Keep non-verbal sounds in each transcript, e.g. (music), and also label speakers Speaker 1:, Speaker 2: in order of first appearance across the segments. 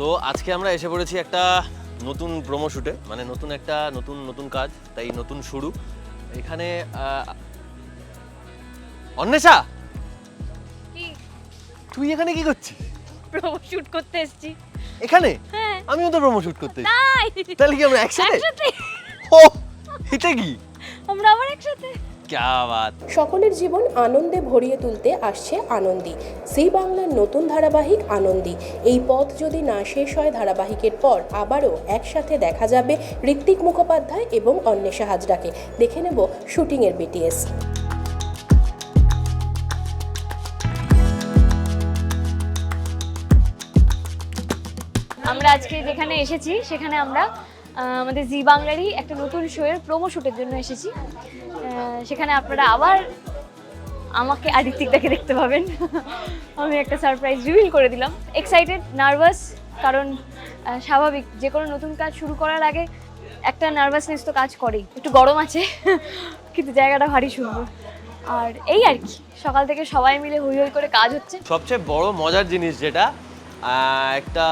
Speaker 1: তো আজকে আমরা এসে পড়েছি একটা নতুন প্রোমো শুটে মানে নতুন একটা নতুন নতুন কাজ তাই নতুন শুরু। এখানে অন্বেষা! তুই এখানে কি করছিস?
Speaker 2: প্রোমো শুট করতে এসেছি।
Speaker 1: এখানে?
Speaker 2: হ্যাঁ।
Speaker 1: আমিও তো প্রোমো শুট করতে তাহলে কি আমরা একসাথে? ও এটা কি?
Speaker 2: আমরা আবার একসাথে।
Speaker 3: সকলের জীবন আনন্দে ভরিয়ে তুলতে আসছে আনন্দী। জি বাংলার নতুন ধারাবাহিক আনন্দী। এই পথ যদি না শেষ হয় ধারাবাহিকের পর আবারও একসাথে দেখা যাবে ঋত্বিক মুখোপাধ্যায় এবং অন্বেষা হাজরাকে। দেখে নেব শুটিংয়ের বিটিএস
Speaker 2: আমরা আজকে যেখানে এসেছি সেখানে আমরা আমাদের জি বাংলারই একটা নতুন শোয়ের প্রোমো শুটের জন্য এসেছি। সেখানে আপনারা আবার আমাকে আর ঋত্বিকদাকে দেখতে পাবেন। (laughs) আমি একটা সারপ্রাইজ রিভিল করে দিলাম। এক্সাইটেড নার্ভাস কারণ স্বাভাবিক, যে কোনো নতুন কাজ শুরু করার আগে একটা নার্ভাসনেস তো কাজ করেই। একটু গরম আছে, (laughs) কিন্তু জায়গাটা ভারী সুন্দর। আর এই আর কি, সকাল থেকে সবাই মিলে হই হই করে কাজ হচ্ছে।
Speaker 1: সবচেয়ে বড় মজার জিনিস যেটা একটা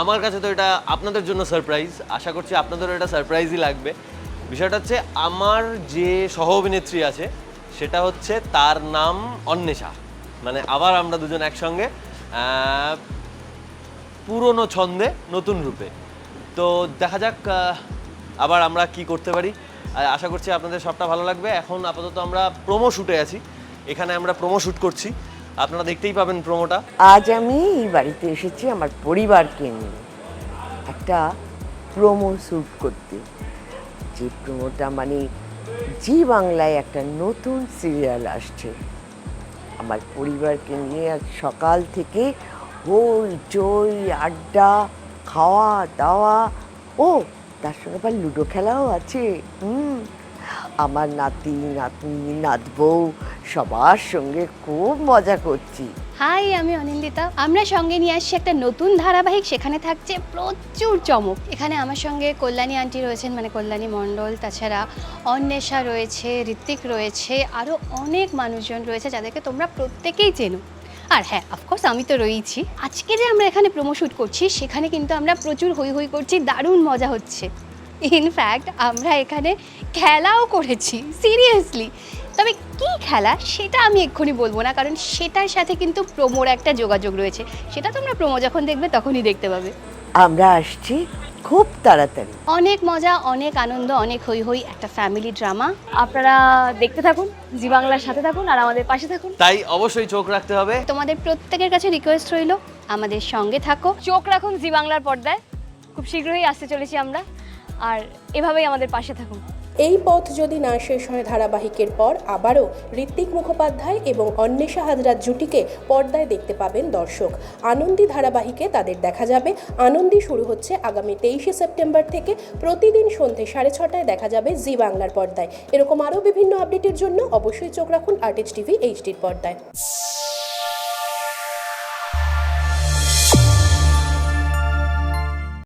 Speaker 1: আমার কাছে তো এটা আপনাদের জন্য সারপ্রাইজ আশা করছি আপনাদেরও এটা সারপ্রাইজই লাগবে। বিষয়টা হচ্ছে আমার যে সহ অভিনেত্রী আছে, সেটা হচ্ছে তার নাম অন্বেষা। মানে আবার আমরা দুজন একসঙ্গে পুরনো ছন্দে নতুন রূপে। তো দেখা যাক আবার আমরা কি করতে পারি। আশা করছি আপনাদের সবটা ভালো লাগবে। এখন আপাতত আমরা প্রোমো শুটে আছি। এখানে আমরা প্রোমো শ্যুট করছি। আপনারা দেখতেই পাবেন প্রোমোটা
Speaker 4: আজ আমি এই বাড়িতে এসেছি আমার পরিবারকে নিয়ে। একটা প্রোমো শ্যুট করতে। যে প্রোমোটা মানে জি বাংলায় একটা নতুন সিরিয়াল আসছে। আমার পরিবারকে নিয়ে আজ সকাল থেকে হই চই আড্ডা, খাওয়া, দাওয়া। ও, তার সঙ্গে আবার লুডো খেলাও আছে। হুম। আমার নাতি, নাতনি, নাতবউ, সবার সঙ্গে খুব মজা করছি।
Speaker 5: হাই, আমি অনিন্দিতা। আমরা সঙ্গে নিয়ে আসছি একটা নতুন ধারাবাহিক, সেখানে থাকছে প্রচুর চমক। এখানে আমার সঙ্গে কল্যাণী আন্টি রয়েছেন মানে কল্যাণী মণ্ডল, তাছাড়া অন্বেষা রয়েছে, ঋত্বিক রয়েছে আরও অনেক মানুষজন রয়েছে যাদেরকে তোমরা প্রত্যেকেই চেনো। আর হ্যাঁ অফকোর্স আমি তো রয়েইছি। আজকে যে আমরা এখানে প্রোমো শ্যুট করছি, সেখানে কিন্তু আমরা প্রচুর হই হই করছি, দারুণ মজা হচ্ছে। ইনফ্যাক্ট আমরা এখানে খেলাও করেছি সিরিয়াসলি তবে কি খেলা সেটা আমি এক্ষুনি বলব না কারণ সেটার সাথে কিন্তু প্রোমোর একটা যোগাযোগ রয়েছে। সেটা তোমরা প্রোমো যখন দেখবে তখনই দেখতে পাবে।
Speaker 4: আমরা আসছি খুব তাড়াতাড়ি।
Speaker 5: অনেক মজা অনেক আনন্দ অনেক হই হই একটা ফ্যামিলি ড্রামা
Speaker 2: আপনারা দেখতে থাকুন জি বাংলার সাথে থাকুন আর আমাদের পাশে থাকুন।
Speaker 1: তাই অবশ্যই চোখ রাখতে হবে।
Speaker 5: তোমাদের প্রত্যেকের কাছে রিকোয়েস্ট রইল আমাদের সঙ্গে থাকো।
Speaker 2: চোখ রাখুন জি বাংলার পর্দায়। খুব শীঘ্রই আসতে চলেছি আমরা। আর এভাবেই আমাদের পাশে থাকুন।
Speaker 3: এই পথ যদি না শেষ হয় ধারাবাহিকের পর, আবারও ঋত্বিক মুখোপাধ্যায় এবং অন্বেষা হাজরার জুটিকে পর্দায় দেখতে পাবেন দর্শক। আনন্দী ধারাবাহিকে তাদের দেখা যাবে। আনন্দী শুরু হচ্ছে আগামী তেইশে সেপ্টেম্বর থেকে। প্রতিদিন সন্ধে সাড়ে ছটায় দেখা যাবে জি বাংলার পর্দায়। এরকম আরও বিভিন্ন আপডেটের জন্য অবশ্যই চোখ রাখুন আর্টিস্ট টিভি এইচডির পর্দায়।